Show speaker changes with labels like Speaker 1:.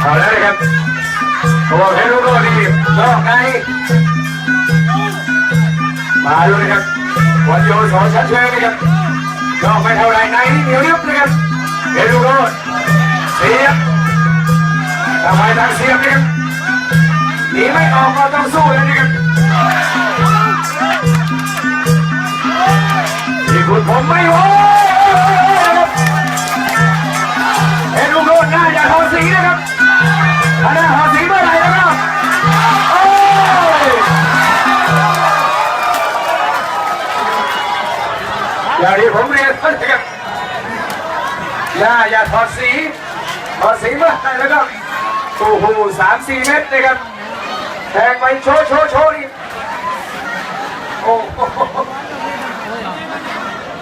Speaker 1: เอาเลยนะครับตัวเพชรลูกโลนี่นอกในมาดูนะครับวันโยสองชั้นเชิงนะครับนอกไม่เท่าไรในนี่เหนียวนึบนะครับเพชรลูกโลเสียบทำไมทางเสียบนะครับหนีไม่ออกก็ต้องสู้แล้วนะครับที่คุณผมไม่โว้ สีนะครับถ้าได้หาสีเมื่อไหร่นะครับโอ้ยอย่างที่ผมเรียนนะครับอย่าอย่าถอดสีถอดสีเมื่อไหร่นะครับโอ้โหสามสี่เมตรนะครับแทงไปโชว์โชว์โชว์นี่